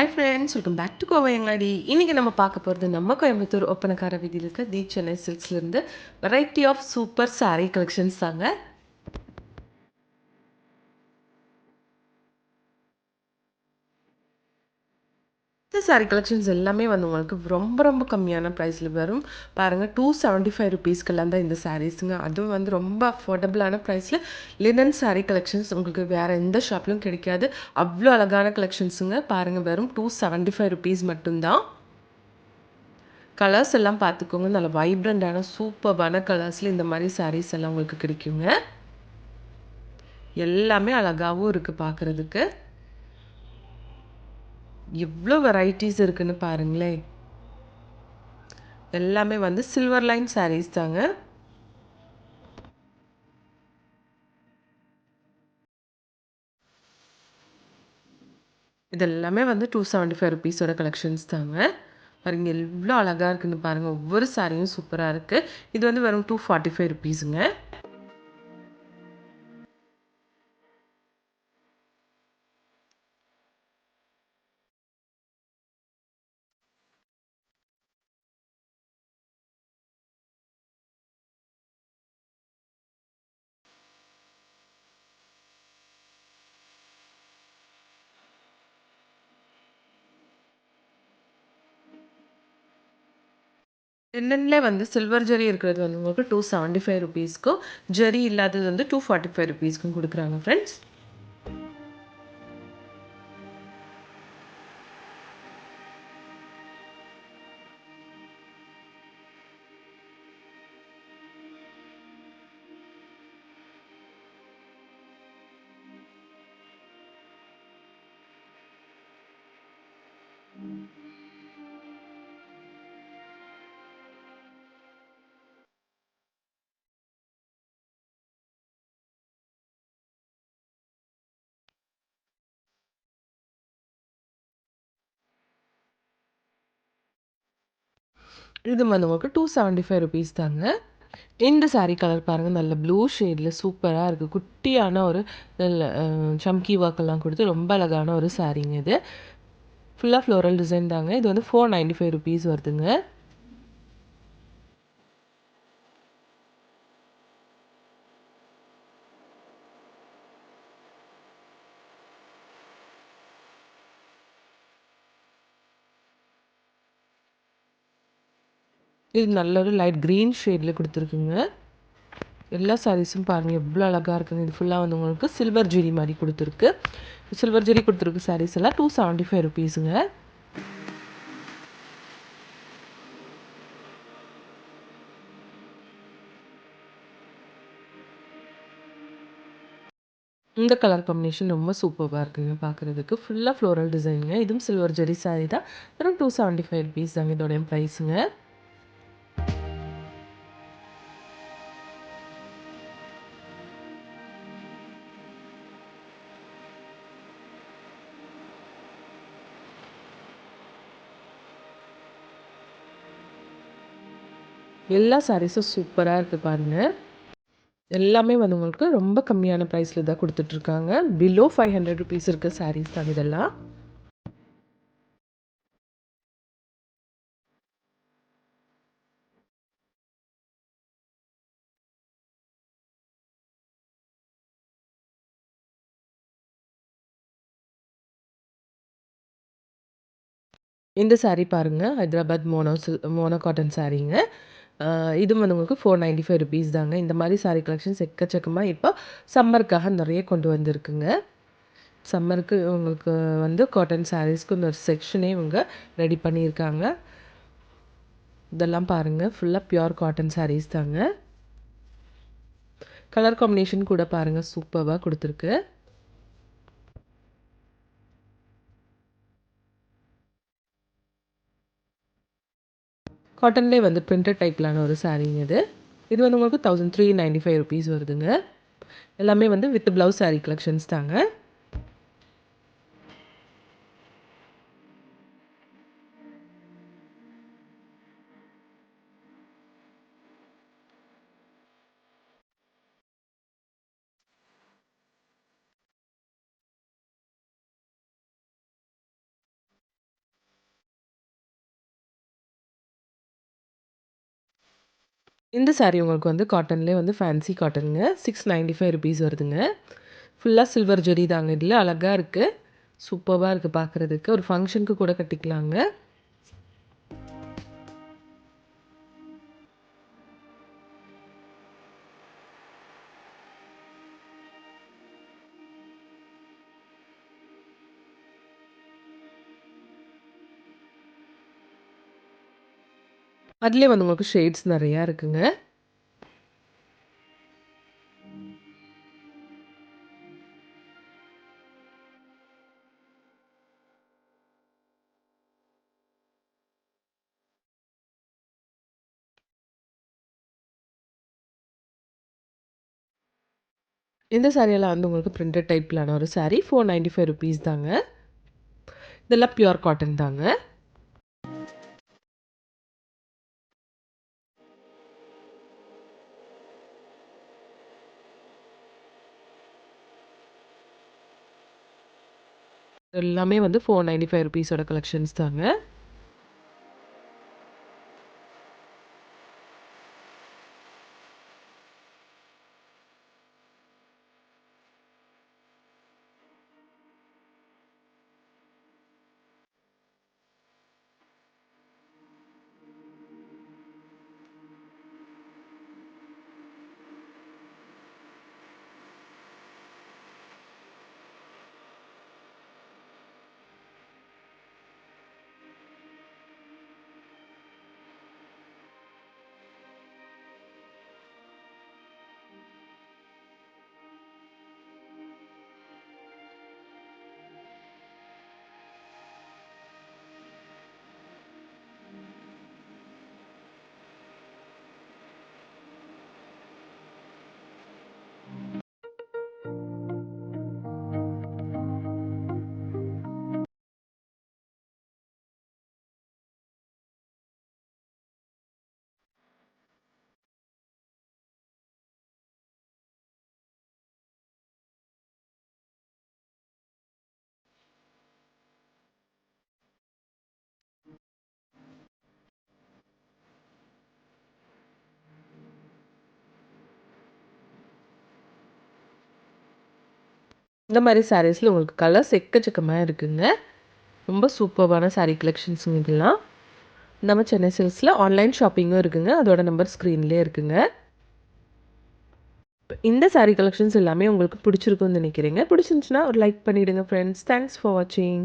Hi friends welcome back to Kovaiangadi. இன்றைக்கி நம்ம பார்க்க போகிறது நம்ம கோயம்புத்தூர் ஒப்பனக்கார வீதியில் இருக்க the Chennai சில்க்ஸ்லேருந்து variety of super sari collections தாங்க. இந்த சாரீ கலெக்ஷன்ஸ் எல்லாமே வந்து உங்களுக்கு ரொம்ப ரொம்ப கம்மியான ப்ரைஸில் வரும். பாருங்கள் டூ செவன்ட்டி ஃபைவ் ருபீஸ்க்கெல்லாம் தான் இந்த சாரீஸுங்க அதுவும் வந்து ரொம்ப அஃபோர்டபுளான ப்ரைஸில் லினன் சாரீ கலெக்ஷன்ஸ் உங்களுக்கு வேறு எந்த ஷாப்லையும் கிடைக்காது. அவ்வளோ அழகான கலெக்ஷன்ஸுங்க பாருங்கள் வெறும் டூ செவன்ட்டி ஃபைவ் ருபீஸ் மட்டும்தான். கலர்ஸ் எல்லாம் பார்த்துக்கோங்க. நல்ல வைப்ரண்டான சூப்பர்பான கலர்ஸில் இந்த மாதிரி சாரீஸ் எல்லாம் உங்களுக்கு கிடைக்குங்க. எல்லாமே அழகாகவும் இருக்குது பார்க்குறதுக்கு. எவ்வளோ வெரைட்டிஸ் இருக்குதுன்னு பாருங்களேன். எல்லாமே வந்து சில்வர் லைன் சாரீஸ் தாங்க. இதெல்லாமே வந்து டூ செவன்ட்டி ஃபைவ் ருபீஸோட கலெக்ஷன்ஸ் தாங்க. பாருங்கள் எவ்வளோ அழகாக இருக்குதுன்னு பாருங்கள் ஒவ்வொரு சாரியும் சூப்பராக இருக்குது இது வந்து வெறும் டூ ஃபார்ட்டி ஃபைவ் ருபீஸுங்க லினன்ல வந்து சில்வர் ஜெரி இருக்கிறது வந்து உங்களுக்கு டூ செவன்ட்டி ஃபைவ் ருபீஸ்க்கும் ஜெரி இல்லாதது வந்து டூ ஃபார்ட்டி ஃபைவ் ருபீஸ்க்கும் கொடுக்குறாங்க ஃப்ரெண்ட்ஸ் இது வந்தவங்களுக்கு டூ செவன்ட்டி ஃபைவ் ருபீஸ் தாங்க. இந்த சாரீ கலர் பாருங்கள் நல்ல ப்ளூ ஷேடில் சூப்பராக இருக்குது குட்டியான ஒரு நல்ல சம்கி ஒர்க்கெல்லாம் கொடுத்து ரொம்ப அழகான ஒரு சாரீங்க இது. ஃபுல்லாக ஃப்ளோரல் டிசைன் தாங்க. இது வந்து ஃபோர் நைன்ட்டி ஃபைவ் ருபீஸ் வருதுங்க. இது நல்ல ஒரு லைட் க்ரீன் ஷேடில் கொடுத்துருக்குங்க. எல்லா சாரீஸும் பாருங்கள் எவ்வளோ அழகாக இருக்குங்க. இது ஃபுல்லாக வந்து உங்களுக்கு சில்வர் ஜெரி மாதிரி கொடுத்துருக்கு. சில்வர் ஜெரி கொடுத்துருக்கு சாரீஸ் எல்லாம் டூ செவன்ட்டி ஃபைவ் ருபீஸுங்க இந்த கலர் காம்பினேஷன் ரொம்ப சூப்பராக இருக்குங்க பார்க்குறதுக்கு ஃபுல்லாக ஃப்ளோரல் டிசைனுங்க இதுவும் சில்வர் ஜெரி சாரீ தான். வெறும் டூ செவன்ட்டி ஃபைவ் ருபீஸ் தாங்க இதோடைய ப்ரைஸுங்க எல்லா சாரீஸும் சூப்பராக இருக்குது பாருங்கள் எல்லாமே வந்து உங்களுக்கு ரொம்ப கம்மியான ப்ரைஸில் தான் கொடுத்துட்ருக்காங்க. பிலோ ஃபைவ் ஹண்ட்ரட் ருபீஸ் இருக்க சாரீஸ் தான் இதெல்லாம். இந்த சாரீ பாருங்கள் ஹைதராபாத் மோனோ மோனோ காட்டன் சாரீங்க இதுவும் வந்து உங்களுக்கு ஃபோர் நைன்ட்டி ஃபைவ் ருபீஸ் தாங்க. இந்த மாதிரி சாரீ கலெக்ஷன்ஸ் எக்கச்சக்கமாக இப்போ சம்மருக்காக நிறைய கொண்டு வந்திருக்குங்க. சம்மருக்கு உங்களுக்கு வந்து காட்டன் சாரீஸ்க்கு இந்த ஒரு செக்ஷனே இவங்க ரெடி பண்ணியிருக்காங்க. இதெல்லாம் பாருங்கள் ஃபுல்லாக பியோர் காட்டன் சாரீஸ் தாங்க. கலர் காம்பினேஷன் கூட பாருங்கள் சூப்பராக கொடுத்துருக்கு. காட்டன்லேயே வந்து பிரிண்டட் டைப்பிலான ஒரு சாரீங்க இது. இது வந்து உங்களுக்கு thousand three ninety five rupees வருதுங்க. எல்லாமே வந்து வித் ப்ளவுஸ் சாரீ கலெக்ஷன்ஸ் தாங்க. இந்த சாரீ உங்களுக்கு வந்து காட்டன்லேயே வந்து ஃபேன்சி காட்டனுங்க சிக்ஸ் நைன்ட்டி ஃபைவ் ருபீஸ் வருதுங்க ஃபுல்லாக சில்வர் ஜெரி தாங்க. இதில் அழகாக இருக்குது சூப்பராக இருக்குது பார்க்குறதுக்கு ஒரு ஃபங்க்ஷனுக்கு கூட கட்டிக்கலாங்க. அதுலேயே வந்து உங்களுக்கு ஷேட்ஸ் நிறையா இருக்குங்க. இந்த சாரியெல்லாம் வந்து உங்களுக்கு பிரிண்டட் டைப்பிலான ஒரு sari four ninety five rupees தாங்க. இதெல்லாம் பியூர் காட்டன் தாங்க. எல்லாமே வந்து ஃபோர் நைன்டி ஃபைவ் ருபீஸோட கலெக்ஷன்ஸ் தாங்க. இந்த மாதிரி சாரீஸில் உங்களுக்கு கலர்ஸ் எக்கச்சக்கமாக இருக்குங்க. ரொம்ப சூப்பர்வான சாரீ கலெக்ஷன்ஸுங்க இதெல்லாம். நம்ம சென்னை சில்ஸில் ஆன்லைன் ஷாப்பிங்கும் இருக்குங்க. அதோட நம்பர் ஸ்க்ரீன்லேயே இருக்குங்க. இந்த சாரீ கலெக்ஷன்ஸ் எல்லாமே உங்களுக்கு பிடிச்சிருக்குன்னு நினைக்கிறீங்க. பிடிச்சிருந்துச்சுன்னா ஒரு லைக் பண்ணிவிடுங்க ஃப்ரெண்ட்ஸ் தேங்க்ஸ் ஃபார் வாட்சிங்